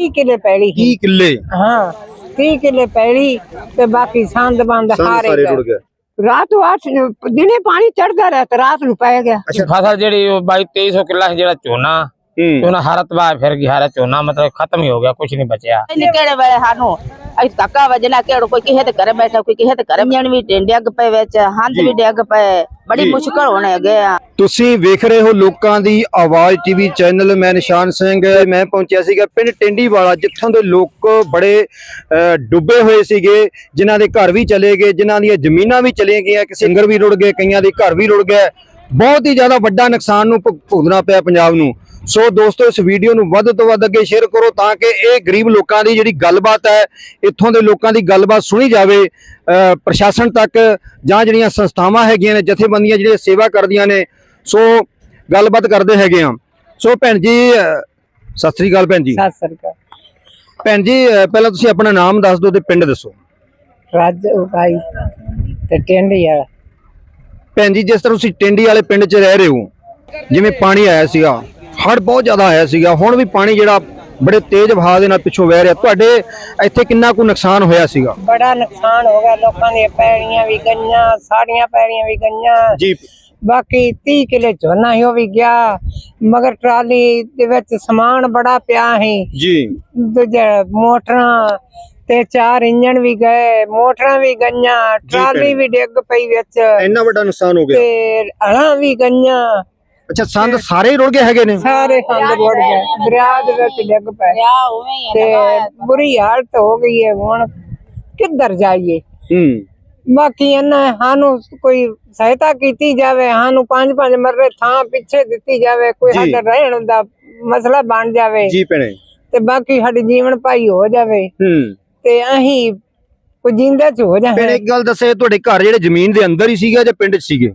30 ਕਿਲੇ ਪੈਲੀ 30 ਕਿੱਲੇ? ਹਾਂ 30 ਕਿਲੇ ਪੈਲੀ ਤੇ ਬਾਕੀ ਸੰਦ ਬੰਦ ਸੰਦ ਹਾਰੇ ਸਾਰੇ ਰੁੜ ਗਏ। ਰਾਤ ਨੂੰ ਅੱਠ ਦਿਨੇ ਪਾਣੀ ਚੜਦਾ ਰਿਹਾ ਤੇ ਰਾਤ ਨੂੰ ਪੈ ਗਿਆ। ਫਸਲ ਜਿਹੜੀ ਉਹ ਬਾਈ 2300 ਕਿੱਲਾ ਸੀ ਜਿਹੜਾ ਝੋਨਾ ਹੂੰ। ਝੋਨਾ ਹਾਰਾ ਤਬਾਹ ਫਿਰ ਗਿਆ ਹਾਰਾ ਝੋਨਾ ਮਤਲਬ ਖਤਮ ਹੀ ਹੋ ਗਿਆ ਕੁਝ ਨਹੀਂ ਬਚਿਆ। ਨਹੀਂ ਕਿਹੜੇ ਵੇਲੇ ਸਾਨੂੰ ਅਈ ਧੱਕਾ ਵਜਣਾ ਕਿਹੜਾ ਕੋਈ ਕਿਸੇ ਦੇ ਘਰੇ ਬੈਠਾ ਕੋਈ ਕਿਸੇ ਦੇ ਘਰੇ ਜਣ ਵੀ ਡਿੱਗ ਪਏ ਵਿੱਚ ਹੰਦ ਵੀ ਡਿੱਗ ਪਏ ਬੜੀ। ਮੁਸ਼ਕਲ ਹੋਣ ਲੱਗੇ ਆ। ਤੁਸੀਂ ਵੇਖ ਰਹੇ ਹੋ ਲੋਕਾਂ ਦੀ ਆਵਾਜ਼ ਟੀਵੀ ਚੈਨਲ ਮੈਂ ਨਿਸ਼ਾਨ ਸਿੰਘ ਮੈਂ ਪਹੁੰਚਿਆ ਸੀਗਾ ਪਿੰਡ ਟਿੰਡੀਵਾਲਾ ਜਿੱਥੋਂ ਦੇ ਲੋਕ ਬੜੇ ਡੁੱਬੇ ਹੋਏ ਸੀਗੇ ਜਿਨ੍ਹਾਂ ਦੇ ਘਰ ਵੀ ਚਲੇ ਗਏ ਜਿਨ੍ਹਾਂ ਦੀਆਂ ਜ਼ਮੀਨਾਂ ਵੀ ਚਲੇ ਗਈਆਂ ਕਿਸੇ ਸਿੰਗਰ ਵੀ ਰੁੜ ਗਏ ਕਈਆਂ ਦੇ ਘਰ ਵੀ ਰੁੜ ਗਏ। ਬਹੁਤ ਹੀ ਜ਼ਿਆਦਾ ਵੱਡਾ ਨੁਕਸਾਨ ਨੂੰ ਭੁਗ- ਭੁਗਤਣਾ ਪਿਆ ਪੰਜਾਬ ਨੂੰ। ਸੋ ਦੋਸਤੋ ਇਸ ਵੀਡੀਓ ਨੂੰ ਵੱਧ ਤੋਂ ਵੱਧ ਅੱਗੇ ਸ਼ੇਅਰ ਕਰੋ ਤਾਂ ਕਿ ਇਹ ਗਰੀਬ ਲੋਕਾਂ ਦੀ ਜਿਹੜੀ ਗੱਲਬਾਤ ਹੈ ਇੱਥੋਂ ਦੇ ਲੋਕਾਂ ਦੀ ਗੱਲਬਾਤ ਸੁਣੀ ਜਾਵੇ। ਪ੍ਰਸ਼ਾਸਨ ਤੱਕ ਜਾਂ ਜਿਹੜੀਆਂ ਸੰਸਥਾਵਾਂ ਹੈਗੀਆਂ ਨੇ ਜਥੇਬੰਦੀਆਂ ਜਿਹੜੀਆਂ ਸੇਵਾ ਕਰਦੀਆਂ ਨੇ ਸੋ ਗੱਲਬਾਤ ਕਰਦੇ ਹੈਗੇ ਆ ਸੋ ਭੈਣ ਜੀ ਸਤਿ ਸ੍ਰੀ ਅਕਾਲ ਭੈਣ ਜੀ। ਸਤਿ ਸ੍ਰੀ ਅਕਾਲ। ਭੈਣ ਜੀ ਪਹਿਲਾਂ ਤੁਸੀਂ ਆਪਣਾ ਨਾਮ ਦੱਸ ਦਿਓ ਤੇ ਪਿੰਡ ਦੱਸੋ। ਰੱਜ ਉਗਾਈ ਤੇ ਟਿੰਡੀ ਵਾਲਾ। ਭੈਣ ਜੀ ਜਿਸ ਤਰ੍ਹਾਂ ਤੁਸੀਂ ਟਿੰਡੀ ਵਾਲੇ ਪਿੰਡ 'ਚ ਰਹਿ ਰਹੇ ਹੋ ਜਿਵੇਂ ਪਾਣੀ ਆਇਆ ਸੀਗਾ। ਹੜ੍ਹ ਬਹੁਤ ਜ਼ਿਆਦਾ ਆਇਆ ਸੀਗਾ। ਹੁਣ ਵੀ ਪਾਣੀ ਜਿਹੜਾ ਬੜੇ ਤੇਜ਼ ਵਹਾਅ ਦੇ ਨਾਲ ਪਿੱਛੋਂ ਵਹਿ ਰਿਹਾ। ਤੁਹਾਡੇ ਇੱਥੇ ਕਿੰਨਾ ਕੁ ਨੁਕਸਾਨ ਹੋਇਆ ਸੀਗਾ? ਬੜਾ ਨੁਕਸਾਨ ਹੋ ਗਿਆ। ਲੋਕਾਂ ਦੀਆਂ ਪੈੜੀਆਂ ਵੀ ਗਈਆਂ ਸਾਡੀਆਂ ਪੈੜੀਆਂ ਵੀ ਗਈਆਂ। ਜੀ। ਬਾਕੀ 30 ਕਿਲੇ ਝੋਨਾ ਹੀ ਉਹ ਵੀ ਗਿਆ। ਮਗਰ ਟਰਾਲੀ ਦੇ ਵਿੱਚ ਸਮਾਨ ਬੜਾ ਪਿਆ ਸੀ। ਜੀ। ਦੂਜੇ ਮੋਟਰਾਂ ਤੇ ਚਾਰ ਇੰਜਣ ਵੀ ਗਏ ਮੋਟਰਾਂ ਵੀ ਗਈਆਂ ਟਰਾਲੀ। ਵੀ ਡਿੱਗ ਪਈ ਵਿੱਚ। ਇੰਨਾ ਵੱਡਾ ਨੁਕਸਾਨ ਹੋ ਗਿਆ। ਤੇ ਹਲਾਂ ਵੀ ਗਈਆਂ। ਅੱਛਾ ਸੰਦ ਸਾਰੇ ਹੀ ਰੁੜ ਗਏ ਹੈਗੇ ਨੇ? ਸਾਰੇ ਹੰਦ ਰੁੜ ਗਏ। ਦਰਿਆ ਦੇ ਵਿੱਚ ਡਿੱਗ ਪਏ। ਆ ਉਵੇਂ ਹੀ ਤੇ ਬੁਰੀ ਹਾਲਤ ਹੋ ਗਈ ਹੈ ਹੁਣ। ਕਿੱਧਰ ਜਾਈਏ? ਹੂੰ। ਬਾਕੀ ਇਹਨਾਂ ਸਾਨੂੰ ਕੋਈ ਸਹਾਇਤਾ ਕੀਤੀ ਜਾਵੇ ਸਾਨੂੰ ਪੰਜ ਪੰਜ ਮਰਲੇ ਥਾਂ ਪਿੱਛੇ ਦਿੱਤੀ ਜਾਵੇ ਕੋਈ ਜੀ। ਸਾਡਾ ਰਹਿਣ ਦਾ ਮਸਲਾ ਬਣ ਜਾਵੇ। ਜੀ ਭੈਣੇ। ਤੇ ਬਾਕੀ ਸਾਡੀ ਜੀਵਨ ਭਾਈ ਹੋ ਜਾਵੇ। ਹੂੰ। ਤੇ ਅਸੀਂ ਕੋਈ ਜਿੰਦਾ ਚ ਹੋ ਭੈਣੇ ਜਾਵੇ ਇੱਕ ਗੱਲ ਦੱਸੇ ਤੁਹਾਡੇ ਘਰ ਜਿਹੜੇ ਜ਼ਮੀਨ ਦੇ ਅੰਦਰ ਹੀ ਸੀਗਾ ਜਾਂ ਪਿੰਡ 'ਚ ਸੀਗੇ?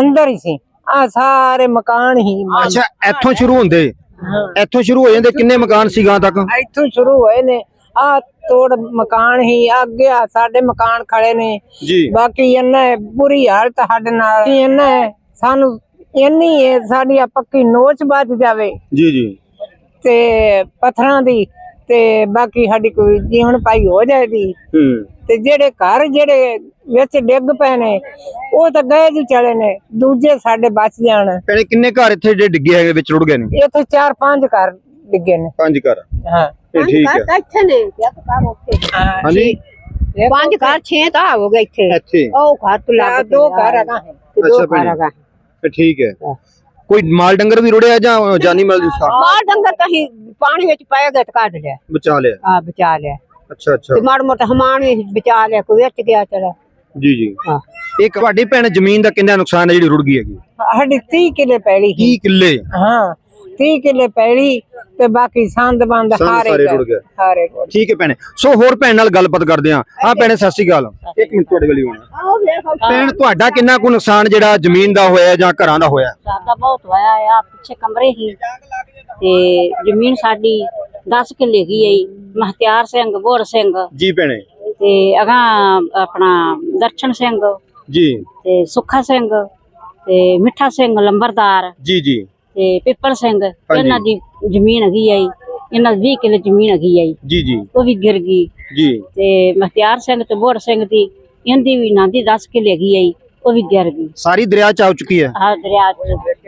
ਅੰਦਰ ਹੀ ਸੀ। ਆ ਸਾਰੇ ਮਕਾਨ ਹੀ ਅੱਛਾ ਇੱਥੋਂ ਸ਼ੁਰੂ ਹੁੰਦੇ? ਹਾਂ। ਇੱਥੋਂ ਸ਼ੁਰੂ ਹੋ ਜਾਂਦੇ? ਕਿੰਨੇ ਮਕਾਨ ਸੀ ਗਾਂ ਤੱਕ? ਇੱਥੋਂ ਸ਼ੁਰੂ ਹੋਏ ਨੇ। ਆ ਤੋੜ ਮਕਾਨ ਹੀ ਅੱਗੇ ਆ ਸਾਡੇ ਮਕਾਨ ਖੜੇ ਨੇ। ਜੀ। ਬਾਕੀ ਇਹਨਾਂ ਹੈ ਬੁਰੀ ਹਾਲਤ ਸਾਡੇ ਨਾਲ। ਕੀ ਇਹਨਾਂ ਹੈ ਸਾਨੂੰ ਇੰਨੀ ਹੈ ਸਾਡੀ ਆ ਪੱਕੀ ਨੋਚ ਵੱਜ ਜਾਵੇ। ਜੀ ਜੀ। ਤੇ ਪੱਥਰਾਂ ਦੀ ਤੇ ਬਾਕੀ ਸਾਡੀ ਕੋਈ ਜੀਵਨ ਪਾਈ ਹੋ ਜਾਏਗੀ ਹੂੰ। ਤੇ ਜਿਹੜੇ ਘਰ ਜਿਹੜੇ ਵਿੱਚ ਡਿੱਗ ਪਏ ਨੇ ਉਹ ਤਾਂ ਗਏ ਜੀ ਚਲੇ ਨੇ ਦੂਜੇ ਸਾਡੇ ਬਚ ਜਾਣ। ਭੈਣੇ ਕਿੰਨੇ ਘਰ ਇੱਥੇ ਜਿਹੜੇ ਡਿੱਗੇ ਹੈਗੇ ਵਿੱਚ ਰੁੜ ਗਏ ਨੇ? ਇੱਥੇ ਚਾਰ ਪੰਜ ਘਰ ਡਿੱਗੇ ਨੇ। ਪੰਜ ਘਰ। ਹਾਂ। ਇਹ ਠੀਕ ਹੈ। ਇੱਥੇ ਨੇ ਇੱਕ ਘਰ ਉੱਥੇ। ਹਾਂਜੀ। ਪੰਜ ਘਰ ਛੇ ਤਾਂ ਹੋ ਗਏ ਇੱਥੇ। ਇੱਥੇ। ਉਹ ਘਰ ਤੋਂ ਲੱਗ ਦੋ ਘਰ ਹੈਗਾ ਹੈ ਦੋ ਅੱਛਾ ਘਰ ਇਹ ਠੀਕ ਹੈ। ਕੋਈ ਮਾਲ ਡੰਗਰ ਵੀ ਰੁੜਿਆ ਜਾਂ ਜਾਨੀ ਮਾਲ ਦੀ ਸਾਰ? ਮਾਰ ਡੰਗਰ ਤਾਂ ਹੀ ਪਾਣੀ ਵਿੱਚ ਪੈ ਗਿਆ ਤੇ ਕੱਢ ਲਿਆ। ਬਚਾ ਲਿਆ। ਆ ਬਚਾ ਲਿਆ। ਅੱਛਾ ਅੱਛਾ। ਤੇ ਮਾੜ ਮੋਟਾ ਹਮਾਨ ਵੀ ਬਚਾ ਲਿਆ ਕੋਈ ਵਿੱਚ ਗਿਆ ਚਲਾ। ਜੀ ਜੀ। ਹਾਂ। ਇਹ ਤੁਹਾਡੀ ਭੈਣ ਜ਼ਮੀਨ ਦਾ ਕਿੰਨਾ ਨੁਕਸਾਨ ਹੈ ਜਿਹੜੀ ਰੁੜ ਗਈ ਹੈਗੀ? ਸਾਡੀ 30 ਕਿਲੇ ਪੈਲੀ ਸੀ। 30 ਕਿੱਲੇ? ਹਾਂ 30 ਕਿਲੇ ਪੈਲੀ ਤੇ ਬਾਕੀ ਸੰਦ ਬੰਦ ਹਾਰੇ ਸਾਰੇ ਗਏ। ਰੁੜ ਗਏ। ਹਾਰੇ। ਠੀਕ ਹੈ ਭੈਣੇ। ਸੋ ਹੋਰ ਭੈਣ ਨਾਲ ਗੱਲਬਾਤ ਕਰਦੇ ਹਾਂ। ਹਾਂ ਭੈਣੇ ਸਤਿ ਸ਼੍ਰੀ ਅਕਾਲ। ਇੱਕ ਮਿੰਟ ਤੁਹਾਡੇ ਗਲੀ ਆਉਣਾ ਭੈਣ ਤੁਹਾਡਾ ਕਿੰਨਾ ਕੁ ਨੁਕਸਾਨ ਜਿਹੜਾ ਜ਼ਮੀਨ ਦਾ ਹੋਇਆ ਜਾਂ ਘਰਾਂ ਦਾ ਹੋਇਆ? ਸਾਡਾ ਬਹੁਤ ਹੋਇਆ ਆ ਪਿੱਛੇ ਕਮਰੇ ਹੀ ਤੇ ਜ਼ਮੀਨ ਸਾਡੀ 10 ਕਿੱਲੇ ਗਈ ਆਈ। ਮਹਤਿਆਰ ਸਿੰਘ ਬੋਰ ਸਿੰਘ। ਜੀ ਭੈਣੇ। ਤੇ ਅਗਾ ਆਪਣਾ ਦਰਸ਼ਨ ਸਿੰਘ। ਜੀ। ਤੇ ਸੁੱਖਾ ਸਿੰਘ। ਤੇ ਮਿੱਠਾ ਸਿੰਘ ਲੰਬਰਦਾਰ। ਜੀ ਜੀ। ਤੇ ਪਿੱਪਲ ਸਿੰਘ। ਇਹਨਾਂ ਦੀ ਜ਼ਮੀਨ ਹੈਗੀ ਆਈ। ਇਹਨਾਂ ਦੀ 20 ਕਿੱਲੇ ਜ਼ਮੀਨ ਹੈਗੀ ਆਈ। ਜੀ ਜੀ। ਉਹ ਵੀ ਗਿਰ ਗਈ। ਜੀ। ਤੇ ਮਹਤਿਆਰ ਸਿੰਘ ਤੇ ਬੋਰ ਸਿੰਘ ਦੀ ਇਹਦੀ ਵੀ ਨਾਂ ਦੀ 10 ਕਿੱਲੇ ਹੈਗੀ ਆਈ। ਉਹ ਵੀ ਗਿਰ ਗਈ। ਸਾਰੀ ਦਰਿਆ ਚ ਆ ਚੁੱਕੀ ਹੈ। ਆ ਦਰਿਆ ਚ।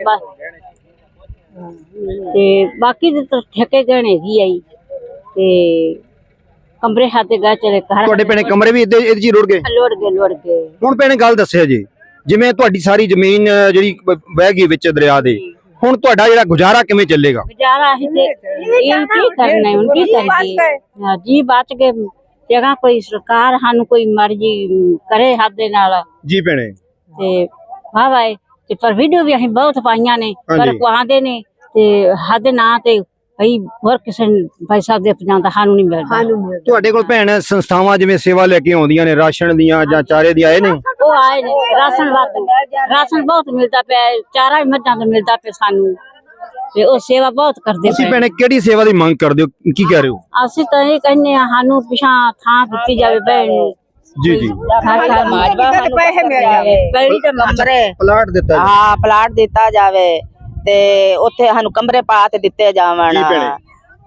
ਬਸ। ਤੇ ਬਾਕੀ ਦੇ ਤਾਂ ਠੇਕੇ ਗਹਿਣੇ ਹੈਗੀ ਆਈ ਤੇ ਕਮਰੇ ਖਾਤੇ ਗਾ ਚਲੇ ਘਰ ਤੁਹਾਡੇ ਭੈਣੇ ਕਮਰੇ ਵੀ ਇਹਦੇ ਚ ਹੀ ਰੁੜ ਗਏ? ਲੋੜ ਗਏ ਲੋੜ ਗਏ। ਹੁਣ ਭੈਣੇ ਗੱਲ ਦੱਸਿਆ ਜੀ। ਜਿਵੇਂ ਤੁਹਾਡੀ ਸਾਰੀ ਜ਼ਮੀਨ ਜਿਹੜੀ ਬ- ਵਹਿ ਗਈ ਵਿੱਚ ਦਰਿਆ ਦੇ ਹੁਣ ਤੁਹਾਡਾ ਜਿਹੜਾ ਗੁਜ਼ਾਰਾ ਕਿਵੇਂ ਚੱਲੇਗਾ? ਗੁਜ਼ਾਰਾ ਹੀ ਤੇ ਇਹ ਕੀ ਕਰਨਾ ਹੈ, ਹੁਣ ਕੀ ਕਰੀਏ? ਹਾਂ, ਜੀ ਬਚ ਗਏ ਜਗਾ ਕੋਈ ਸਰਕਾਰ ਸਾਨੂੰ ਕੋਈ ਮਰਜ਼ੀ ਅਮ, ਕਰੇ ਹੱਥ ਦੇ ਨਾਲ। ਜੀ ਭੈਣੇ। ਤੇ ਵਾਹ ਵਾਹ ਤੇ ਪਰ ਵੀਡੀਓ ਵੀ ਅਸੀਂ ਬਹੁਤ ਪਾਈਆਂ ਨੇ ਪਰ। ਕੁਆਂਦੇ ਨੇ ਤੇ ਹੱਦ ਨਾ ਤੇ ਭਈ ਹੋਰ ਕਿਸੇ ਨੂੰ ਪੈਸਾ ਦੇ ਪਜਾਂਦਾ ਸਾਨੂੰ ਨਹੀਂ ਮਿਲਦਾ। ਤੁਹਾਡੇ ਕੋਲ ਭੈਣ ਸੰਸਥਾਵਾਂ ਜਿਵੇਂ ਸੇਵਾ ਲੈ ਕੇ ਆਉਂਦੀਆਂ ਨੇ ਰਾਸ਼ਨ ਦੀਆਂ ਜਾਂ ਚਾਰੇ ਦੀਆਂ ਆਏ ਨੇ? ਉਹ ਆਏ ਨੇ ਰਾਸ਼ਨ ਵਾਧੂ ਰਾਸ਼ਨ ਬਹੁਤ ਮਿਲਦਾ ਪਿਆ ਚਾਰਾ ਵੀ ਮੱਝਾਂ ਤੋਂ ਮਿਲਦਾ ਪਿਆ ਸਾਨੂੰ। ਤੇ ਉਹ ਸੇਵਾ ਬਹੁਤ ਕਰਦੇ ਤੁਸੀਂ ਭੈਣੇ ਕਿਹੜੀ ਸੇਵਾ ਦੀ ਮੰਗ ਕਰਦੇ ਹੋ? ਕੀ ਕਹਿ ਰਹੇ ਹੋ? ਅਸੀਂ ਤਾਂ ਇਹ ਕਹਿੰਦੇ ਆ ਸਾਨੂੰ ਪਿਛਾਂ ਥਾਂ ਦਿੱਤੀ ਜਾਵੇ ਬੈਣ ਨੂੰ। ਜੀ ਜੀ ਮਾਜਵਾ ਸਾਨੂੰ ਪੈਸੇ ਮਿਲ ਜਾਵੇ। ਪਹਿਲੀ ਤਾਂ ਕਮਰੇ ਪਲਾਟ ਦਿੱਤਾ ਜੀ ਹਾਂ ਪਲਾਟ ਦਿੱਤਾ ਜਾਵੇ ਤੇ ਉੱਥੇ ਸਾਨੂੰ ਕਮਰੇ ਪਾ ਤੇ ਦਿੱਤੇ ਜਾਵਣ।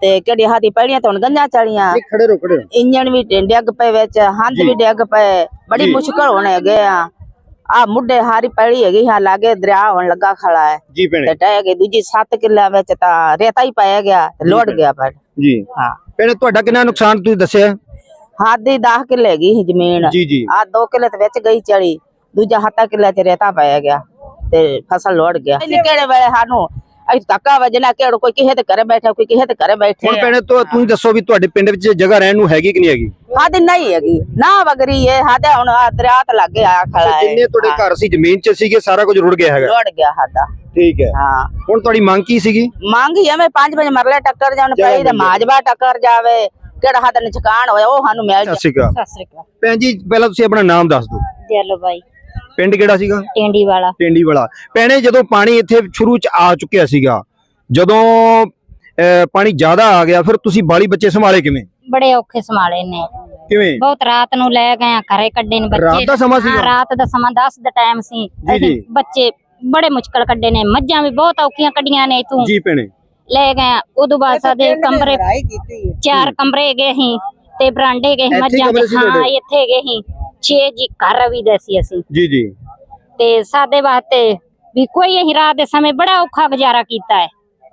ਤੇ ਕਿਹੜੀ ਹਾਦੀ ਪੈੜੀਆਂ ਤੋਂ ਗੰਜਾਂ ਚਲੀਆਂ ਇਹ ਖੜੇ ਰੋ ਖੜੇ। ਇੰਜਣ ਵੀ ਡਿੱਗ ਪਏ ਵਿੱਚ ਹੰਦ। ਵੀ ਡਿੱਗ ਪਏ ਬੜੀ। ਮੁਸ਼ਕਲ ਹੋਣੇ ਗਏ ਆ ਆ ਮੁੱਢੇ ਹਾਰੀ ਪੈੜੀ ਹੈਗੀ ਹਾਂ ਲਾਗੇ ਦਰਿਆ ਹੋਣ ਲੱਗਾ ਖੜਾ ਹੈ ਜੀ ਭੈਣੇ ਤੇ ਟਹਿ ਗਈ ਦੂਜੀ 7 ਕਿੱਲਿਆਂ ਵਿੱਚ ਤਾਂ ਰੇਤਾ ਹੀ ਪਾਇਆ ਗਿਆ ਲੋੜ ਗਿਆ ਪਰ ਜੀ ਹਾਂ ਭੈਣੇ ਤੁਹਾਡਾ ਕਿੰਨਾ ਨੁਕਸਾਨ ਤੁਸੀਂ ਦੱਸਿਆ ਹਾਦੀ 10 ਕਿੱਲੇ ਹੈਗੀ ਸੀ ਜ਼ਮੀਨ। ਜੀ ਜੀ। ਆ 2 ਕਿੱਲੇ ਤੇ ਵਿੱਚ ਗਈ ਚੜੀ ਦੂਜਾ ਹੱਤਾ ਕਿੱਲੇ ਚ ਰੇਤਾ ਪਾਇਆ ਗਿਆ ਤੇ ਫਸਲ ਲੋੜ ਗਿਆ। ਕਿਹੜੇ ਵੇਲੇ ਸਾਨੂੰ ਅਈ ਧੱਕਾ ਵਜਣਾ ਕਿਹੜਾ ਕੋਈ ਕਿਸੇ ਦੇ ਘਰੇ ਬੈਠਾ ਕੋਈ ਕਿਸੇ ਦੇ ਘਰੇ ਬੈਠੇ ਹੁਣ ਭੈਣੇ ਤੋਂ ਤੁਸੀਂ ਦੱਸੋ ਵੀ ਤੁਹਾਡੇ ਪਿੰਡ ਵਿੱਚ ਜਗ੍ਹਾ ਰਹਿਣ ਨੂੰ ਹੈਗੀ ਕਿ ਨਹੀਂ ਹੈਗੀ? ਹਾਦੀ ਨਹੀਂ ਹੈਗੀ। ਨਾ ਵਗਰੀ ਹੈ ਹਾਦੇ ਹੁਣ ਦਰਿਆ ਤੇ ਲੱਗੇ ਆ ਖੜਾ ਹੈ ਜਿੰਨੇ ਤੁਹਾਡੇ ਘਰ ਸੀ ਜ਼ਮੀਨ 'ਚ ਸੀਗੇ ਸਾਰਾ ਕੁਝ ਰੁੜ ਗਿਆ ਹੈਗਾ। ਲੋੜ ਗਿਆ ਹਾਦਾ ਠੀਕ ਹੈ। ਹਾਂ। ਹੁਣ ਤੁਹਾਡੀ ਮੰਗ ਕੀ ਸੀਗੀ? ਮੰਗੀ ਐਵੇਂ ਪੰਜ ਪੰਜ ਮਰਲੇ ਟੱਕਰ ਜਾਣ ਪਈ ਤੇ। ਮਾਜਬਾ ਟੱਕਰ ਜਾਵੇ। ਕਿਹੜਾ ਹੱਦ ਨਿਚਕਾਨ ਹੋਇਆ ਉਹ ਸਾਨੂੰ ਮਿਲ ਸਤਿ ਸ਼੍ਰੀ ਅਕਾਲ। ਸਤਿ ਸ੍ਰੀ ਅਕਾਲ। ਭੈਣ ਜੀ ਪਹਿਲਾਂ ਤੁਸੀਂ ਆਪਣਾ ਨਾਮ ਦੱਸ ਦਿਓ। ਚਲੋ ਬਾਈ। ਪਿੰਡ ਕਿਹੜਾ ਸੀਗਾ? ਟੈਂਡੀ ਵਾਲਾ ਟਿੰਡੀ ਵਾਲਾ ਭੈਣੇ ਜਦੋਂ ਪਾਣੀ ਇੱਥੇ ਸ਼ੁਰੂ 'ਚ ਆ ਚੁੱਕਿਆ ਸੀਗਾ ਜਦੋਂ ਅਹ, ਪਾਣੀ ਜ਼ਿਆਦਾ ਆ ਗਿਆ ਫਿਰ ਤੁਸੀਂ ਬਾਲੀ ਬੱਚੇ ਸੰਭਾਲੇ ਕਿਵੇਂ? ਬੜੇ ਔਖੇ ਸੰਭਾਲੇ ਨੇ। ਕਿਵੇਂ? ਬਹੁਤ ਰਾਤ ਨੂੰ ਲੈ ਗਏ ਆ, ਘਰੇ ਕੱਢੇ ਨੇ ਬੱਚੇ। ਰਾਤ ਦਾ ਸਮਾਂ ਸੀਗਾ? ਹਾਂ, ਰਾਤ ਦਾ ਸਮਾਂ 10 ਦਾ ਟਾਈਮ ਸੀ। ਜੀ, ਅਸੀਂ ਜੀ। ਬੱਚੇ ਬੜੇ ਮੁਸ਼ਕਲ ਕੱਢੇ ਨੇ। ਮੱਝਾਂ ਵੀ ਬਹੁਤ ਔਖੀਆਂ ਕੱਢੀਆਂ ਨੇ ਇਥੋਂ। ਜੀ ਭੈਣੇ। ਲੈ ਗਏ ਉਦੋਂ ਬਾਅਦ ਸਾਡੇ ਕਮਰੇ ਚਾਰ ਕਮਰੇ ਗਏ ਸੀ ਤੇ ਬਰਾਂਡੇ ਗਏ ਮੱਝਾਂ ਦੇ ਹਾਂ? ਇੱਥੇ ਗਏ ਸੀ। ਛੇ ਜੀ ਘਰ ਵੀ ਦੇ ਸੀ ਅਸੀਂ। ਜੀ ਜੀ। ਤੇ ਸਾਡੇ ਵਾਸਤੇ ਵੀ ਕੋਈ ਅਸੀਂ ਰਾਤ ਦੇ ਸਮੇਂ ਬੜਾ ਔਖਾ ਗੁਜ਼ਾਰਾ ਕੀਤਾ ਹੈ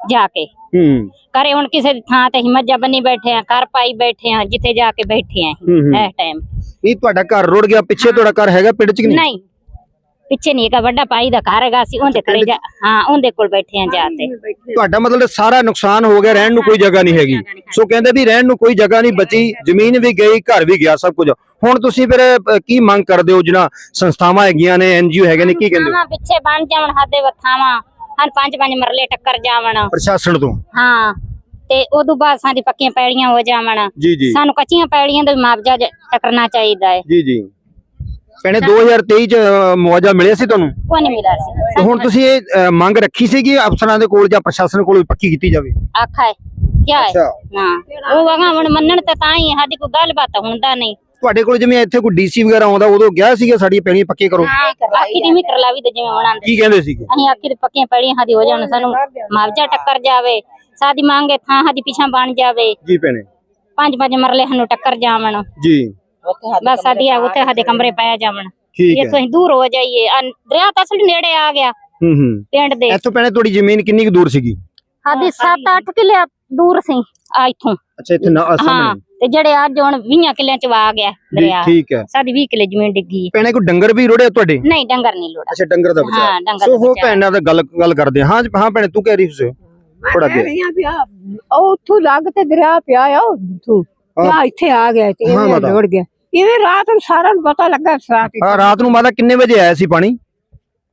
ਜਾ ਕੇ। ਹੂੰ। ਘਰੇ ਹੁਣ ਕਿਸੇ ਦੀ ਥਾਂ ਤੇ ਅਸੀਂ ਮੱਝਾਂ ਬੰਨੀ ਬੈਠੇ ਆ ਘਰ ਪਾਈ ਬੈਠੇ ਆ ਜਿੱਥੇ ਜਾ ਕੇ ਬੈਠੇ ਆ। ਇਸ ਟਾਈਮ ਨਹੀਂ ਤੁਹਾਡਾ ਘਰ ਰੁੜ ਗਿਆ। ਪਿੱਛੇ ਤੁਹਾਡਾ ਘਰ ਹੈਗਾ ਪਿੰਡ 'ਚ ਕਿ ਨਹੀਂ? ਨਹੀਂ ਪਿੱਛੇ ਨਹੀਂ ਹੈਗਾ ਵੱਡਾ ਪਾਈ ਦਾ ਘਰ ਹੈਗਾ ਸੀ ਉਹਦੇ ਘਰੇ ਜਾ ਹਾਂ ਉਹਦੇ ਕੋਲ ਬੈਠੇ ਆ ਜਾ ਤੇ। ਤੁਹਾਡਾ ਮਤਲਬ ਸਾਰਾ ਨੁਕਸਾਨ ਹੋ ਗਿਆ ਰਹਿਣ ਨੂੰ ਕੋਈ ਜਗ੍ਹਾ ਨਹੀਂ ਹੈਗੀ। ਸੋ ਕਹਿੰਦੇ ਵੀ ਰਹਿਣ ਨੂੰ ਕੋਈ ਜਗ੍ਹਾ ਨਹੀਂ ਬਚੀ ਜ਼ਮੀਨ ਵੀ ਗਈ ਘਰ ਵੀ ਗਿਆ ਸਭ ਕੁਝ। ਹੁਣ ਤੁਸੀਂ ਫਿਰ ਕੀ ਮੰਗ ਕਰਦੇ ਹੋ ਜਿਹਨਾਂ ਸੰਸਥਾਵਾਂ ਹੈਗੀਆਂ ਨੇ ਐਨਜੀਓ ਹੈਗੇ ਨੇ ਕੀ ਕਹਿੰਦੇ ਹੋ? ਪਿੱਛੇ ਬਣ ਜਾਵਣ ਸਾਡੇ ਵਥਾਵਾਂ ਹਨ ਪੰਜ ਪੰਜ ਮਰਲੇ ਟੱਕਰ ਜਾਵਣ। ਪ੍ਰਸ਼ਾਸਨ ਤੋਂ? ਹਾਂ ਤੇ ਉਦੋਂ ਬਾਅਦ ਸਾਡੀ ਪੱਕੀਆਂ ਪੈੜੀਆਂ ਹੋ ਜਾਵਣ। ਸਾਨੂੰ ਕੱਚੀਆਂ ਪੈੜੀਆਂ ਦਾ ਮੁਆਵਜ਼ਾ ਟੱਕਰਨਾ ਚਾਹੀਦਾ ਹੈ। ਜੀ ਜੀ। ਕਹਿੰਦੇ 2023 ਚ ਮੁਆਵਜ਼ਾ ਮਿਲਿਆ ਸੀ ਤੁਹਾਨੂੰ? ਕੋਈ ਨਹੀਂ ਮਿਲਿਆ ਸੀ। ਹੁਣ ਤੁਸੀਂ ਇਹ ਮੰਗ ਰੱਖੀ ਸੀ ਕਿ ਅਫਸਰਾਂ ਦੇ ਕੋਲ ਜਾਂ ਪ੍ਰਸ਼ਾਸਨ ਕੋਲ ਪੱਕੀ ਕੀਤੀ ਜਾਵੇ? ਆਖਾ ਹੈ। ਕੀ ਹੈ? ਹਾਂ। ਉਹ ਵਗਾ ਹੁਣ ਮੰਨਣ ਤੇ ਤਾਂ ਹੀ ਹੈ, ਸਾਡੀ ਕੋਈ ਗੱਲਬਾਤ ਹੁੰਦਾ ਨਹੀਂ। ਤੁਹਾਡੇ ਕੋਲ ਜਿਵੇਂ ਇੱਥੇ ਕੋਈ ਡੀਸੀ ਵਗੈਰਾ ਆਉਂਦਾ ਉਦੋਂ ਗਿਆ ਸੀਗਾ ਸਾਡੀਆਂ ਪੈਣੀਆਂ ਪੱਕੇ ਕਰੋ? ਆਖੀ ਦੀ ਵੀ ਕਰਲਾ ਵੀ ਤੇ ਜਿਵੇਂ ਬਣਾਉਂਦੇ ਕੀ ਕਹਿੰਦੇ ਸੀਗੇ? ਅਸੀਂ ਆਖੀ ਦੇ ਪੱਕੀਆਂ ਪੈੜੀਆਂ ਸਾਡੀ ਹੋ ਜਾਣ ਸਾਨੂੰ ਮੁਆਵਜ਼ਾ ਟੱਕਰ ਜਾਵੇ। ਸਾਡੀ ਮੰਗ ਹੈ ਥਾਂ ਸਾਡੀ ਪਿਛਾਂ ਬਣ ਜਾਵੇ। ਜੀ ਭੈਣੇ। ਪੰਜ ਪੰਜ ਮਰਲੇ ਸਾਨੂੰ ਟੱਕਰ ਜਾਵਣ। ਜੀ। ਬਸ ਸਾਡੀ ਆ ਉੱਥੇ ਸਾਡੇ ਕਮਰੇ ਪੈ ਜਾਵਣ। ਠੀਕ ਇੱਥੋਂ ਹੈ। ਅਸੀਂ ਦੂਰ ਹੋ ਜਾਈਏ ਆਹ ਦਰਿਆ ਤਾਂ ਅਸਲ ਨੇੜੇ ਆ ਗਿਆ ਹੂੰ ਹੂੰ। ਪਿੰਡ ਦੇ। ਇੱਥੋਂ ਭੈਣੇ ਤੁਹਾਡੀ ਜ਼ਮੀਨ ਕਿੰਨੀ ਕੁ ਦੂਰ ਸੀਗੀ? ਸਾਡੀ 7-8 ਕਿੱਲੇ ਦੂਰ ਸੀ ਆ ਇੱਥੋਂ। ਅੱਛਾ ਇੱਥੇ ਨਾ ਹਾਂ ਸਾਹਮਣੇ। ਤੇ ਜਿਹੜੇ ਅੱਜ ਹੁਣ 20 ਕਿੱਲਿਆਂ ਚ ਵਾ ਗਿਆ ਜੀ, ਦਰਿਆ। ਠੀਕ ਹੈ। ਸਾਡੀ 20 ਕਿੱਲੇ ਜ਼ਮੀਨ ਡਿੱਗੀ। ਹੈ। ਭੈਣੇ ਕੋਈ ਡੰਗਰ ਵੀ ਰੁੜਿਆ ਤੁਹਾਡੇ? ਨਹੀਂ ਡੰਗਰ ਨਹੀਂ ਲੋੜਾ ਅੱਛਾ ਡੰਗਰ ਦਾ ਬਚਾਅ। ਹਾਂ ਡੰਗਰ ਸੋ ਹੋ। ਭੈਣ ਨਾਲ ਤਾਂ ਗੱਲ ਗੱਲ ਕਰਦੇ ਹਾਂ। ਹਾਂ ਹਾਂ ਭੈਣੇ ਤੂੰ ਕਹਿ ਰਹੀ ਸੀ। ਥੋੜਾ ਅੱਗੇ ਉਹ ਉੱਥੋਂ ਲੱਗ ਤੇ ਦਰਿਆ ਪਿਆ ਆ ਉੱਥੋਂ। ਆ ਇੱਥੇ ਆ ਗਿਆ ਤੇ ਹਾਂ ਇਹ ਮਾਤਾ। ਲੋੜ ਗਿਆ। ਇਵੇਂ ਰਾਤ ਨੂੰ ਸਾਰਿਆਂ ਨੂੰ ਪਤਾ ਲੱਗਾ ਸਾਥ ਹਾਂ। ਰਾਤ ਨੂੰ ਮਾਤਾ ਕਿੰਨੇ ਵਜੇ ਆਇਆ ਸੀ ਪਾਣੀ?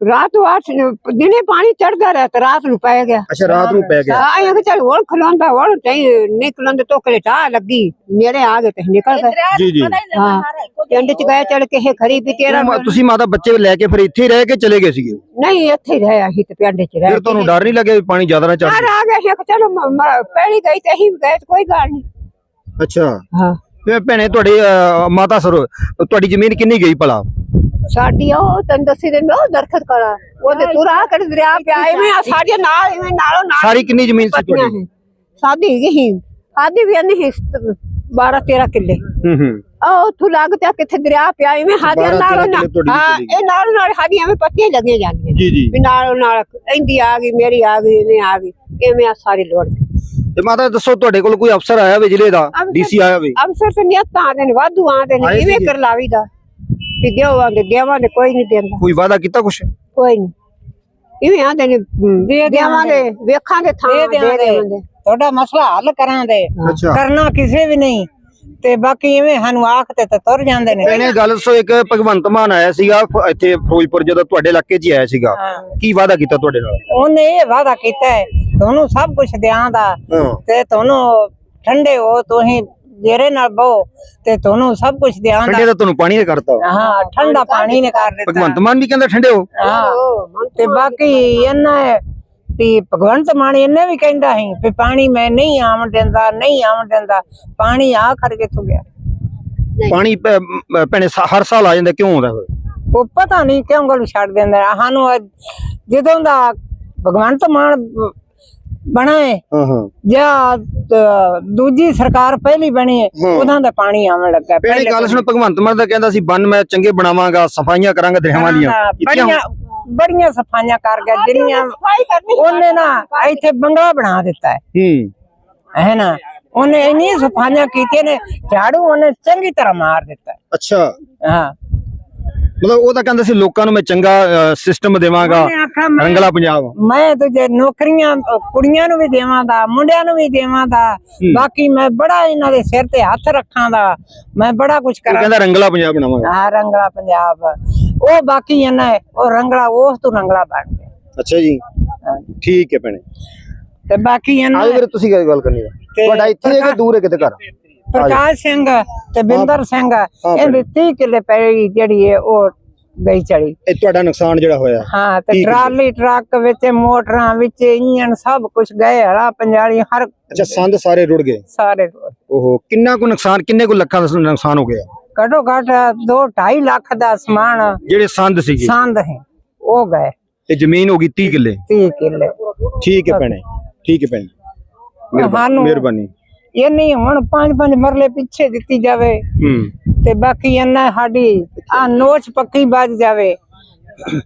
ਰਾਤ ਨੂੰ ਨੂੰ- ਦਿਨੇ ਪਾਣੀ ਚੜਦਾ ਰਿਹਾ ਤੇ ਰਾਤ ਨੂੰ ਪੈ ਗਿਆ। ਅੱਛਾ ਰਾਤ ਨੂੰ ਪੈ ਗਿਆ। ਆਇਆ ਕਿ ਚਲ ਹੁਣ ਖਲੋਂਦਾ ਹੁਣ ਤੇ ਨਿਕਲਣ ਦੇ ਟੋਕਰੇ ਚਾਹ ਲੱਗੀ। ਨੇੜੇ ਆ ਗਏ ਤੇ ਨਿਕਲ ਗਏ। ਜੀ ਜੀ। ਹਾਂ ਪਿੰਡ ਚ ਗਏ ਚਲ ਕਿਸੇ ਖਰੀਦ ਤੇਰਾ ਮਾ- ਤੁਸੀਂ ਮਾਤਾ ਬੱਚੇ ਲੈ ਕੇ ਫਿਰ ਇੱਥੇ ਹੀ ਰਹਿ ਕੇ ਚਲੇ ਗਏ ਸੀਗੇ? ਨਹੀਂ ਇੱਥੇ ਹੀ ਰਿਹਾ ਸੀ ਤੇ ਪਿੰਡ ਚ ਰਹਿ ਫਿਰ ਤੁਹਾਨੂੰ ਡਰ ਨਹੀਂ ਲੱਗਿਆ ਵੀ ਪਾਣੀ ਜ਼ਿਆਦਾ ਨਾ ਚੜ ਘਰ ਆ ਗਏ ਸੀ ਕਿ ਚਲੋ ਮ- ਮ- ਪਹਿਲੀ ਗਈ ਤੇ ਅਸੀਂ ਵੀ ਗਏ ਤੇ ਕੋਈ ਗੱਲ ਨਹੀਂ। ਅੱਛਾ। ਹਾਂ। ਤੇ ਭੈਣੇ ਤੁਹਾਡੀ ਅਹ, ਮਾਤਾ ਸਰ ਤੁਹਾਡੀ ਜ਼ਮੀਨ ਕਿੰਨੀ ਗਈ ਭਲਾ? ਸਾਡੀ ਉਹ ਤੈਨੂੰ ਦੱਸੀ ਦੇ ਉਹ ਦਰਖਤ ਕਰਾ ਉਹਦੇ ਤੁਰਾ ਕਰ ਦਰਿਆ ਪਿਆ ਐਵੇਂ ਆ ਸਾਡੇ ਨਾਲ ਐਵੇਂ ਨਾਲੋਂ ਨਾਲ ਸਾਰੀ ਕਿੰਨੀ ਜ਼ਮੀਨ ਸੀ ਪੱਟੀਆਂ ਤੁਹਾਡੀ। ਸਾਡੀ ਹੈਗੀ ਸੀ। ਸਾਡੀ ਵੀ ਨਹੀਂ 12 13 ਕਿੱਲੇ। ਹੂੰ ਹੂੰ। ਆ ਉੱਥੋਂ ਲੱਗ ਤੇ ਕਿੱਥੇ ਦਰਿਆ ਪਿਆ ਐਵੇਂ 12 ਨਾਲੋਂ ਕਿੱਲੇ ਨਾਲ ਤੁਹਾਡੀ ਹਾਂ। ਇਹ ਨਾਲੋਂ ਨਾਲ ਸਾਡੀਆਂ ਐਵੇਂ ਪੱਤੀਆਂ ਲੱਗੀਆਂ ਜਾਂਦੀਆਂ ਜੀ ਜੀ। ਵੀ ਨਾਲੋਂ ਨਾਲ ਇੰਦੀ ਆ ਗਈ ਮੇਰੀ ਆ ਗਈ ਇਹਨੇ ਆ ਗਈ ਐਵੇਂ ਆ ਸਾਰੀ ਲੋੜ। ਤੇ ਮਾਤਾ ਦੱਸੋ ਤੁਹਾਡੇ ਕੋਲ ਕੋਈ ਅਫਸਰ ਆਇਆ ਵੇ ਜ਼ਿਲ੍ਹੇ ਦਾ? ਅਫਸਰ- ਡੀਸੀ ਆਇਆ ਵੇ? ਅਫਸਰ ਤੇ ਨਿਯਤ ਆਦੇ ਨੇ ਵਾਧੂ ਆਦੇ ਨੇ ਆਏ ਇਵੇਂ ਸੀਗੇ? ਕਰ ਲਾਵੀਦਾ ਵੀ ਦਿਓ ਆਂਦੇ ਦੇਵਾਂ ਦੇ ਕੋਈ ਨਹੀਂ ਦਿੰਦਾ। ਕੋਈ ਵਾਅਦਾ ਕੀਤਾ ਕੁਛ? ਕੋਈ ਨਹੀਂ। ਇਵੇਂ ਆਂਦੇ ਨੇ ਦੇਵਾਂਗੇ ਵੇਖਾਂਗੇ ਥਾਂ ਦੇ ਦੇਵਾਂਗੇ। ਤੁਹਾਡਾ ਮਸਲਾ ਹੱਲ ਕਰਾਂਦੇ ਅੱਛਾ। ਕਰਨਾ ਕਿਸੇ ਵੀ ਨਹੀਂ। ਤੇ ਬਾਕੀ ਐਵੇਂ ਸਾਨੂੰ ਆਖ ਤੇ ਤਾਂ ਤੁਰ ਜਾਂਦੇ ਨੇ। ਭੈਣੇ ਗੱਲ ਸੋ ਇੱਕ ਭਗਵੰਤ ਮਾਨ ਆਇਆ ਸੀਗਾ ਫ- ਇੱਥੇ ਫਿਰੋਜ਼ਪੁਰ ਜਦੋਂ ਤੁਹਾਡੇ ਇਲਾਕੇ 'ਚ ਹੀ ਆਇਆ ਸੀਗਾ। ਕੀ ਵਾਅਦਾ ਕੀਤਾ ਤੁਹਾਡੇ ਨਾਲ? ਉਹਨੇ ਇਹ ਵਾਅਦਾ ਕੀਤਾ ਹੈ ਤੁਹਾਨੂੰ ਸਭ ਕੁਝ ਦਿਆਂਦਾ ਹਾਂ। ਤੇ ਤੁਹਾਨੂੰ ਠੰਡੇ ਹੋ ਤੁਸੀਂ ਜੇਰੇ ਨਾਲ ਬਹੋ ਤੇ ਤੁਹਾਨੂੰ ਸਭ ਕੁਝ ਦਿਆਂਦਾ ਠੰਡੇ ਦਾ। ਤੁਹਾਨੂੰ ਪਾਣੀ ਨੇ ਕਰਤਾ। ਹਾਂ ਠੰਡਾ ਪਾਣੀ ਨੇ ਕਰ ਦਿੱਤਾ। ਭਗਵੰਤ ਮਾਨ ਵੀ ਕਹਿੰਦਾ ਠੰਡੇ ਹੋ। ਹਾਂ ਤੇ ਬਾਕੀ ਇਹਨਾਂ ਹੈ ਵੀ ਭਗਵੰਤ ਮਾਨ ਇਹਨੇ ਵੀ ਕਹਿੰਦਾ ਸੀ ਵੀ ਪਾਣੀ ਮੈਂ ਨਹੀਂ ਆਉਣ ਦਿੰਦਾ ਨਹੀਂ ਆਉਣ ਦਿੰਦਾ ਪਾਣੀ ਆ ਕਰਕੇ ਤੋਂ ਗਿਆ ਪਾਣੀ ਭੈਣੇ ਹਰ ਸਾਲ ਆ ਜਾਂਦਾ ਕਿਉਂ ਆਉਂਦਾ ਉਹ ਪਤਾ ਨਹੀਂ ਕਿਉਂ ਗੱਲ ਛੱਡ ਦਿੰਦੇ। ਆ। ਸਾਨੂੰ ਜਦੋਂ ਦਾ ਭਗਵੰਤ ਮਾਨ ਬਣਾਏ। ਜਾਂ ਦੂਜੀ ਸਰਕਾਰ ਪਹਿਲੀ ਬਣੀ ਹੈ। ਉਹਦਾ ਦਾ ਪਾਣੀ ਆਉਣ ਲੱਗਾ। ਪਹਿਲੀ ਗੱਲ ਸੁਣ ਭਗਵੰਤ ਮਾਨ ਦਾ ਕਹਿੰਦਾ ਸੀ ਬੰਨ ਮੈਂ ਚੰਗੇ ਬਣਾਵਾਂਗਾ ਸਫਾਈਆਂ ਕਰਾਂਗਾ ਦਰਿਆਵਾਂ ਦੀਆਂ। ਬੜੀਆਂ ਬੜੀਆਂ ਸਫਾਈਆਂ ਕਰ ਗਿਆ ਜਿੰਨੀਆਂ ਉਹਨੇ ਨਾ ਇੱਥੇ ਬੰਗਲਾ ਬਣਾ ਦਿੱਤਾ ਹੈ ਹੂੰ। ਹੈ ਨਾ? ਉਹਨੇ ਇੰਨੀ ਸਫਾਈਆਂ ਕੀਤੀਆਂ ਨੇ ਝਾੜੂ ਉਹਨੇ ਚੰਗੀ ਤਰ੍ਹਾਂ ਮਾਰ ਦਿੱਤਾ। ਅੱਛਾ। ਹਾਂ। ਮਤਲਬ ਉਹ ਤਾਂ ਕਹਿੰਦਾ ਸੀ ਲੋਕਾਂ ਨੂੰ ਮੈਂ ਚੰਗਾ ਸਿਸਟਮ ਦੇਵਾਂਗਾ ਮੈਂ ਰੰਗਲਾ ਪੰਜਾਬ। ਮੈਂ ਤੁਝੇ ਨੌਕਰੀਆਂ ਕੁੜੀਆਂ ਨੂੰ ਵੀ ਦੇਵਾਂ ਦਾ ਮੁੰਡਿਆਂ ਨੂੰ ਵੀ ਦੇਵਾਂ ਦਾ ਬਾਕੀ ਮੈਂ ਬੜਾ ਇਹਨਾਂ ਦੇ ਸਿਰ ਤੇ ਹੱਥ ਰੱਖਾਂ ਦਾ ਮੈਂ ਬੜਾ ਕੁਝ ਉਹ ਕਰਾਂ ਕਹਿੰਦਾ ਰੰਗਲਾ ਪੰਜਾਬ ਬਣਾਵਾਂਗਾ। ਆ ਰੰਗਲਾ ਪੰਜਾਬ। ਉਹ ਬਾਕੀ ਇਹਨਾਂ ਹੈ, ਉਹ ਰੰਗਲਾ ਉਸ ਤੋਂ ਰੰਗਲਾ ਬਣ ਗਿਆ। ਅੱਛਾ ਜੀ। ਠੀਕ ਹੈ ਭੈਣੇ। ਤੇ ਬਾਕੀ ਇਹਨਾਂ ਆਜੋ ਵੀਰੇ ਤੁਸੀਂ ਗੱਲ ਕਰਨੀ ਹੈ। ਤੁਹਾਡਾ ਇੱਥੇ ਹੈ ਕਿ ਦੂਰ ਹੈ ਕਿਤੇ ਘਰ? ਪ੍ਰਕਾਸ਼ ਸਿੰਘ ਤੇ ਬਿੰਦਰ ਸਿੰਘ ਇਹਦੀ 30 ਕਿੱਲੇ ਪੈਲੀ ਜਿਹੜੀ ਹੈ ਉਹ ਗਈ ਚੜੀ ਇਹ ਤੁਹਾਡਾ ਨੁਕਸਾਨ ਜਿਹੜਾ ਹੋਇਆ। ਹਾਂ ਤੇ। ਟਰਾਲੀ ਟਰੱਕ ਵਿੱਚ ਮੋਟਰਾਂ ਵਿੱਚ ਇੰਜਣ ਸਭ ਕੁਝ ਗਏ ਹਲਾ ਪੰਜਾਲੀ ਹਰ ਅੱਛਾ ਸੰਦ ਸਾਰੇ ਰੁੜ ਗਏ? ਸਾਰੇ ਓਹੋ ਕਿੰਨਾ ਕੁ ਨੁਕਸਾਨ ਕਿੰਨੇ ਕੁ ਲੱਖਾਂ ਦਾ ਨੁਕਸਾਨ ਹੋ ਗਿਆ? ਘਟੋ ਘਟ 2 2.5 ਲੱਖ ਦਾ ਸਮਾਨ ਜਿਹੜੇ ਸੰਦ ਸੀਗੇ? ਸੰਦ ਹੈ ਉਹ ਗਏ। ਤੇ ਜ਼ਮੀਨ ਹੋ ਗਈ 30 ਕਿੱਲੇ? 30 ਕਿੱਲੇ। ਠੀਕ ਹੈ ਭੈਣੇ ਠੀਕ ਹੈ ਭੈਣੇ। ਮਿਹਰਬਾਨੀ। ਇਹ ਨਹੀਂ ਹੁਣ ਪੰਜ ਪੰਜ ਮਰਲੇ ਪਿੱਛੇ ਦਿੱਤੀ ਜਾਵੇ। ਹੂੰ। ਤੇ ਬਾਕੀ ਇਹਨਾਂ ਸਾਡੀ ਆ ਨੋਚ ਪੱਕੀ ਵੱਜ ਜਾਵੇ।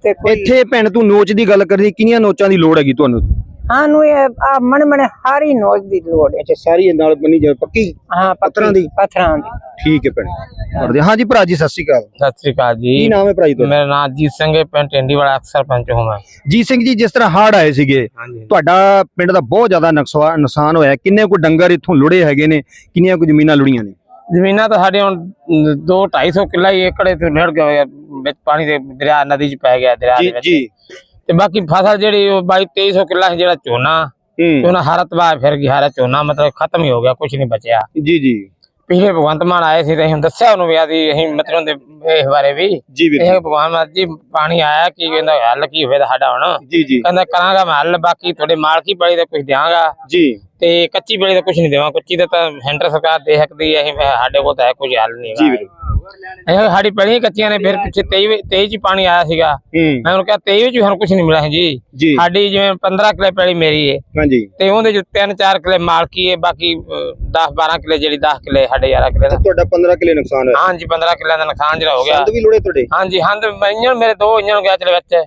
ਤੇ ਕੋਈ ਇੱਥੇ ਭੈਣ ਤੂੰ ਨੋਚ ਦੀ ਗੱਲ ਕਰਦੀ ਕਿੰਨੀਆਂ ਨੋਚਾਂ ਦੀ ਲੋੜ ਹੈਗੀ ਤੁਹਾਨੂੰ? ਸਾਨੂੰ ਇਹ ਆ ਮਣਮਣ ਹਾਰੀ ਨੋਜ ਦੀ ਲੋੜ ਹੈ। ਅੱਛਾ ਸਾਰੀ ਨਾਲ ਬਣੀ ਜਾ ਪੱਕੀ? ਹਾਂ ਪੱਥਰਾਂ ਦੀ? ਪੱਥਰਾਂ ਦੀ। ਠੀਕ ਹੈ ਭੈਣੇ। ਪੜਦੇ ਹਾਂ। ਜੀ ਭਰਾ ਜੀ ਸਤਿ ਸ਼੍ਰੀ ਅਕਾਲ। ਸਤਿ ਸ਼੍ਰੀ ਅਕਾਲ ਜੀ। ਕੀ ਨਾਮ ਹੈ ਭਰਾ ਜੀ ਤੁਹਾਡਾ? ਮੇਰਾ ਨਾਮ ਜੀਤ ਸਿੰਘ ਹੈ ਪਿੰਡ ਟੈਂਡੀ ਵਾਲਾ ਅਕਸਰ ਪੰਚ ਹਾਂ ਮੈਂ ਜੀਤ ਸਿੰਘ ਜੀ ਜਿਸ ਤਰ੍ਹਾਂ ਹੜ ਆਏ ਸੀਗੇ ਤੁਹਾਡਾ ਪਿੰਡ ਦਾ ਬਹੁਤ ਜ਼ਿਆਦਾ ਨੁਕਸਾਨ ਹੋਇਆ। ਕਿੰਨੇ ਕੋ ਡੰਗਰ ਇੱਥੋਂ ਲੁੜੇ ਹੈਗੇ ਨੇ? ਕਿੰਨੀਆਂ ਕੋ ਜ਼ਮੀਨਾਂ ਲੁੜੀਆਂ ਨੇ? ਜ਼ਮੀਨਾਂ ਤਾਂ ਸਾਡੇ ਹੁਣ 2 250 ਕਿੱਲਾ ਏਕੜੇ ਤੇ ਲੜ ਗਿਆ ਵਿੱਚ ਪਾਣੀ ਦੇ ਦਰਿਆ ਨਦੀ ਚ ਪੈ ਗਿਆ ਦਰਿਆ ਦੇ ਵਿੱਚ। ਜੀ। ਤੇ ਬਾਕੀ ਫਸਲ ਜਿਹੜੀ ਉਹ 22 2300 ਕਿੱਲਾ ਸੀ ਜਿਹੜਾ ਝੋਨਾ ਹੂੰ। ਝੋਨਾ ਹਰਾ ਤਬਾਹ ਫਿਰ ਗਿਆ ਹਰਾ ਝੋਨਾ ਮਤਲਬ ਖਤਮ ਹੀ ਹੋ ਗਿਆ ਕੁਝ ਨਹੀਂ ਬਚਿਆ। ਜੀ ਜੀ। ਪਿਛਲੇ ਭਗਵੰਤ ਮਾਨ ਆਏ ਸੀ ਤੇ ਅਸੀਂ ਦੱਸਿਆ ਉਹਨੂੰ ਵੀ ਆਦੀ ਅਸੀਂ ਮਤਲਬ ਦੇ ਇਸ ਬਾਰੇ ਵੀ। ਜੀ ਇਹ ਭਗਵਾਨ ਮਾਨ ਜੀ ਪਾਣੀ ਆਇਆ ਕੀ ਕਹਿੰਦਾ ਹੱਲ ਕੀ ਹੋਵੇ ਸਾਡਾ ਹੁਣ। ਜੀ ਜੀ। ਕਹਿੰਦਾ ਕਰਾਂਗਾ ਮੈਂ ਹੱਲ ਬਾਕੀ ਤੁਹਾਡੇ ਮਾਲਕੀ ਬੜੀ ਦਾ ਕੁਝ ਦਿਆਂਗਾ। ਜੀ। ਤੇ ਕੱਚੀ ਬੇੜੀ ਦਾ ਕੁਝ ਨਹੀਂ ਦੇਵਾਂ ਕੱਚੀ ਦਾ ਤਾਂ ਸੈਂਟਰ ਸਰਕਾਰ ਦੇ ਸਕਦੀ ਹੈ ਅਸੀਂ ਸਾਡੇ ਕੋਲ ਤਾਂ ਹੈ ਕੁਝ ਹੱਲ ਨਹੀਂ ਜੀ ਹੈਗਾ ਵੀਰੇ। ਇਹ ਸਾਡੀ ਪਹਿਲੀਆਂ ਕੱਚੀਆਂ ਨੇ ਫਿਰ ਪਿੱਛੇ 23 ਵਿੱਚ- 23 ਚ ਪਾਣੀ ਆਇਆ ਸੀਗਾ। ਮੈਂ ਉਹਨੂੰ ਕਿਹਾ 23 ਵਿੱਚ ਸਾਨੂੰ ਕੁਝ ਨਹੀਂ ਮਿਲਿਆ ਜੀ। ਸਾਡੀ ਜਿਵੇਂ 15 ਕਿਲੇ ਪੈਲੀ ਮੇਰੀ ਹੈ ਹਾਂਜੀ। ਤੇ ਉਹਦੇ ਚ 3-4 ਕਿਲੇ ਮਾਲਕੀ ਹੈ ਬਾਕੀ 10-12 ਕਿਲੇ ਜਿਹੜੀ 10 ਕਿਲੇ ਸਾਡੇ 11 ਕਿਲੇ ਦਾ। ਤੁਹਾਡਾ 15 ਕਿਲੇ ਨੁਕਸਾਨ ਹੋਇਆ। ਹਾਂਜੀ 15 ਕਿਲੇ ਦਾ ਨੁਕਸਾਨ ਜਿਹੜਾ ਹੋ ਗਿਆ। ਸੰਦ ਵੀ ਲੁੜੇ ਤੁਹਾਡੇ? ਹਾਂਜੀ ਹੰਦ ਇੰਜਣ ਮੇਰੇ ਦੋ ਇੰਜਣ ਗਿਆ ਚਲੇ ਵਿੱਚ।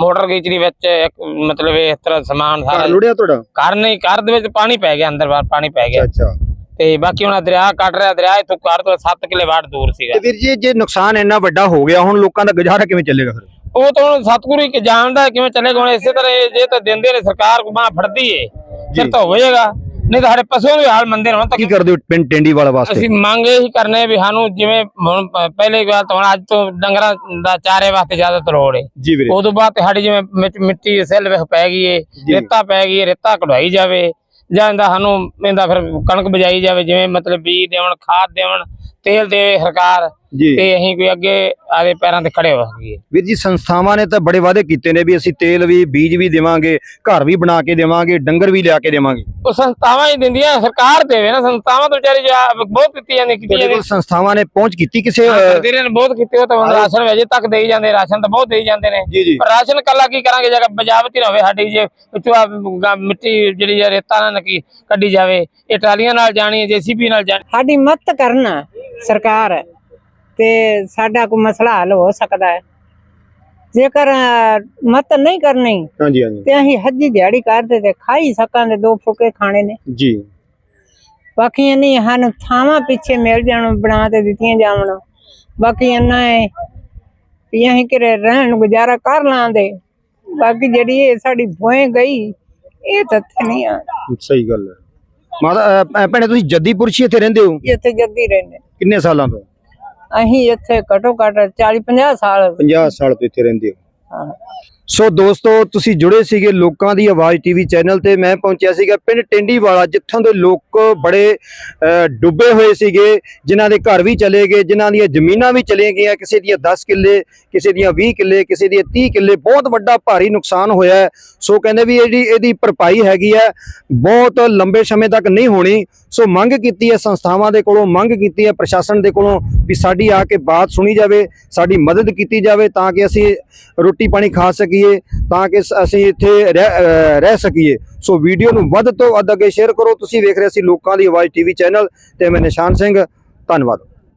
ਮੋਟਰ ਗੀਚਰੀ ਵਿੱਚ ਇੱਕ ਮਤਲਬ ਇਸ ਤਰ੍ਹਾਂ ਸਮਾਨ ਸਾਰਾ ਲੁੜਿਆ ਤੁਹਾਡਾ? ਘਰ ਨਹੀਂ ਘਰ ਦੇ ਵਿੱਚ ਪਾਣੀ ਪੈ ਗਿਆ ਅੰਦਰ ਬਾਹਰ ਪਾਣੀ ਪੈ ਗਿਆ। ਅੱਛਾ। ਤੇ ਬਾਕੀ ਆਹ ਦਰਿਆ ਕੱਟ ਰਿਹਾ ਦਰਿਆ ਇਥੋਂ ਘਰ ਤੋਂ 7 ਕਿਲੇ ਬਾੜ ਦੂਰ ਸੀਗਾ। ਤੇ ਵੀਰ ਜੀ ਜੇ ਨੁਕਸਾਨ ਇੰਨਾ ਵੱਡਾ ਹੋ ਗਿਆ ਹੁਣ ਲੋਕਾਂ ਦਾ ਗੁਜ਼ਾਰਾ ਕਿਵੇਂ ਚੱਲੇਗਾ ਫਿਰ? ਉਹ ਤਾਂ ਹੁਣ ਸਤਿਗੁਰੂ ਹੀ ਜਾਣਦਾ ਕਿਵੇਂ ਚੱਲੇਗਾ ਹੁਣ ਇਸੇ ਤਰ੍ਹਾਂ ਜੇ ਤਾਂ ਦਿੰਦੇ ਨੇ ਸਰਕਾਰ ਕੋ ਬਾਂਹ ਫੜਦੀ ਏ ਫਿਰ ਤਾਂ ਹੋਏਗਾ। ਨਹੀਂ ਤਾਂ ਸਾਡੇ ਪਸ਼ੂਆਂ ਦੇ ਹਾਲ ਮੰਦੇ ਹੁਣ ਕੀ ਤੱਕ ਕਰਦੇ ਹੋ ਪਿੰਡ ਟੈਂਡੀ ਵਾਲਾ ਵਾਸਤੇ? ਅਸੀਂ ਮੰਗ ਇਹ ਹੀ ਕਰਨੇ ਵੀ ਸਾਨੂੰ ਜਿਵੇਂ ਹੁਣ ਪਹਿਲੇ ਗੱਲ ਤਾਂ ਹੁਣ ਅੱਜ ਤੋਂ ਡੰਗਰਾਂ ਦਾ ਚਾਰੇ ਵਾਸਤੇ ਜ਼ਿਆਦਾ ਲੋੜ ਏ। ਜੀ ਵੀਰੇ। ਉਦੋਂ ਬਾਅਦ ਸਾਡੀ ਜਿਵੇਂ ਮਿੱਟ- ਸੈੱਲ ਵੇਖ ਪੈ ਗਈ ਏ। ਰੇਤਾ ਪੈ ਗਈ ਰੇਤਾ ਕਢਵਾਈ ਜਾਵੇ। ਜਾਂ ਇਹਦਾ ਸਾਨੂੰ, ਇਹਦਾ ਫਿਰ ਕਣਕ ਬਜਾਈ ਜਾਵੇ, ਜਿਵੇਂ ਮਤਲਬ ਬੀਜ ਦੇਵਣ, ਖਾਦ ਦੇਵਣ, ਤੇਲ ਦੇਵੇ ਸਰਕਾਰ ਜੀ। ਤੇ ਅਸੀਂ ਕੋਈ ਅੱਗੇ ਆਦੇ ਪੈਰਾਂ ਤੇ ਖੜੇ ਹੋ ਸਕੀਏ। ਵੀਰ ਜੀ ਸੰਸਥਾਵਾਂ ਨੇ ਤਾਂ ਬੜੇ ਵਾਅਦੇ ਕੀਤੇ ਨੇ ਵੀ ਅਸੀਂ ਤੇਲ ਵੀ ਬੀਜ ਵੀ ਦੇਵਾਂਗੇ ਘਰ ਵੀ ਬਣਾ ਕੇ ਦੇਵਾਂਗੇ ਡੰਗਰ ਵੀ ਲਿਆ ਕੇ ਦੇਵਾਂਗੇ। ਉਹ ਸੰਸਥਾਵਾਂ ਹੀ ਦਿੰਦੀਆਂ ਸਰਕਾਰ ਦੇਵੇ ਨਾ ਸੰਸਥਾਵਾਂ ਤੋਂ ਵਿਚਾਰੀ ਜਾ ਬਹੁਤ ਕੀਤੀ ਜਾਂਦੀ ਕੀਤੀ ਜਾਂਦੀ। ਸੰਸਥਾਵਾਂ ਨੇ ਪਹੁੰਚ ਕੀਤੀ ਕਿਸੇ ਸਰਕਾਰਾਂ ਨੇ ਬਹੁਤ ਕੀਤੇ ਉਹ ਤਾਂ ਰਾਸ਼ਨ ਵੀ ਅਜੇ ਤੱਕ ਦੇਈ ਜਾਂਦੇ ਰਾਸ਼ਨ ਤਾਂ ਬਹੁਤ ਦੇਈ ਜਾਂਦੇ ਨੇ। ਪਰ ਰਾਸ਼ਨ ਕੱਲਾ ਕੀ ਕਰਾਂਗੇ ਜਗਾ ਬਜਾਵਤ ਹੀ ਨਾ ਹੋਵੇ ਸਾਡੀ ਜੇ ਗ- ਮਿੱਟੀ ਜਿਹੜੀ ਰੇਤਾ ਨਾ ਨਕੀ ਕੱਢੀ ਜਾਵੇ ਇਹ ਟਰਾਲੀਆਂ ਨਾਲ ਜਾਣੀ ਹੈ ਜੀਸੀਬੀ ਨਾਲ ਜਾਣੀ। ਸਾਡੀ ਮਦਦ ਕਰਨਾ ਸਰਕਾਰ ਤੇ ਸਾਡਾ ਕੋਈ ਮਸਲਾ ਹੱਲ ਹੋ ਸਕਦਾ ਹੈ। ਜੇਕਰ ਮਦਦ ਨਹੀਂ ਕਰਨੀ ਹਾਂਜੀ ਹਾਂਜੀ। ਤੇ ਅਸੀਂ ਹੱਜੀ ਦਿਹਾੜੀ ਕਰਦੇ ਤੇ ਖਾਈ ਸਕਾਂਗੇ ਦੋ ਫੁਕੇ ਖਾਣੇ ਨੇ। ਜੀ। ਬਾਕੀ ਨਹੀਂ ਸਾਨੂੰ ਥਾਵਾਂ ਪਿੱਛੇ ਮਿਲ ਜਾਣ ਬਣਾ ਤੇ ਦਿੱਤੀਆਂ ਜਾਵਣ। ਬਾਕੀ ਇੰਨਾ ਹੈ ਵੀ ਅਸੀਂ ਕਿਰੇ ਰਹਿਣ ਗੁਜ਼ਾਰਾ ਕਰ ਲਾਂਦੇ ਬਾਕੀ ਜਿਹੜੀ ਇਹ ਸਾਡੀ ਭੋਏ ਗਈ ਇਹ ਤੱਥ ਨਹੀਂ ਆ। ਸਹੀ ਗੱਲ ਹੈ। ਮਾਤਾ ਭੈਣੇ ਤੁਸੀਂ ਜੱਦੀਪੁਰ ਹੀ ਇੱਥੇ ਰਹਿੰਦੇ ਹੋ? ਇੱਥੇ ਜੱਦੀ ਰਹਿੰਦੇ। ਕਿੰਨੇ ਸਾਲਾਂ ਤੋਂ? ਅਸੀਂ ਇੱਥੇ ਘਟੋ ਘੱਟ 40 50 ਸਾਲ 50 ਸਾਲ ਤੋਂ ਇੱਥੇ ਰਹਿੰਦੇ ਹੋ ਹਾਂ। ਸੋ ਦੋਸਤੋ, ਤੁਸੀਂ ਜੁੜੇ ਸੀਗੇ ਲੋਕਾਂ ਦੀ ਆਵਾਜ਼ ਟੀਵੀ ਚੈਨਲ ਤੇ। ਮੈਂ ਪਹੁੰਚਿਆ ਸੀਗਾ ਪਿੰਡ ਟਿੰਡੀਵਾਲਾ, ਜਿੱਥੋਂ ਦੇ ਲੋਕ ਬੜੇ ਡੁੱਬੇ ਹੋਏ ਸੀਗੇ, ਜਿਨ੍ਹਾਂ ਦੇ ਘਰ ਵੀ ਚਲੇ ਗਏ, ਜਿਨ੍ਹਾਂ ਦੀਆਂ ਜ਼ਮੀਨਾਂ ਵੀ ਚਲੇ ਗਈਆਂ। ਕਿਸੇ ਦੀਆਂ 10 ਕਿੱਲੇ, ਕਿਸੇ ਦੀਆਂ 20 ਕਿੱਲੇ, ਕਿਸੇ ਦੀਆਂ 30 ਕਿੱਲੇ, ਬਹੁਤ ਵੱਡਾ ਭਾਰੀ ਨੁਕਸਾਨ ਹੋਇਆ ਸੋ ਕਹਿੰਦੇ ਵੀ ਇਹਦੀ ਇਹਦੀ ਭਰਪਾਈ ਹੈਗੀ ਹੈ। ਬਹੁਤ ਲੰਬੇ ਸਮੇਂ ਤੱਕ ਨਹੀਂ ਹੋਣੀ। ਸੋ ਮੰਗ ਕੀਤੀ ਹੈ ਸੰਸਥਾਵਾਂ ਦੇ ਕੋਲੋਂ, ਮੰਗ ਕੀਤੀ ਹੈ ਪ੍ਰਸ਼ਾਸਨ ਦੇ ਕੋਲੋਂ ਵੀ ਸਾਡੀ ਆ ਕੇ ਬਾਤ ਸੁਣੀ ਜਾਵੇ, ਸਾਡੀ ਮਦਦ ਕੀਤੀ ਜਾਵੇ, ਤਾਂ ਕਿ ਅਸੀਂ ਰੋਟੀ ਪਾਣੀ ਖਾ ਸਕੀਏ। ਸਕੀਏ ਤਾਂ ਕਿ ਅਸੀਂ ਇੱਥੇ ਰਹਿ ਅਹ ਰਹਿ ਸਕੀਏ। ਸੋ ਵੀਡੀਓ ਨੂੰ ਵੱਧ ਤੋਂ ਵੱਧ ਅੱਗੇ ਸ਼ੇਅਰ ਕਰੋ। ਤੁਸੀਂ ਵੇਖ ਰਹੇ ਸੀ ਲੋਕਾਂ ਦੀ ਆਵਾਜ਼ ਟੀਵੀ ਚੈਨਲ ਤੇ ਮੈਂ ਨਿਸ਼ਾਨ ਸਿੰਘ। ਧੰਨਵਾਦ।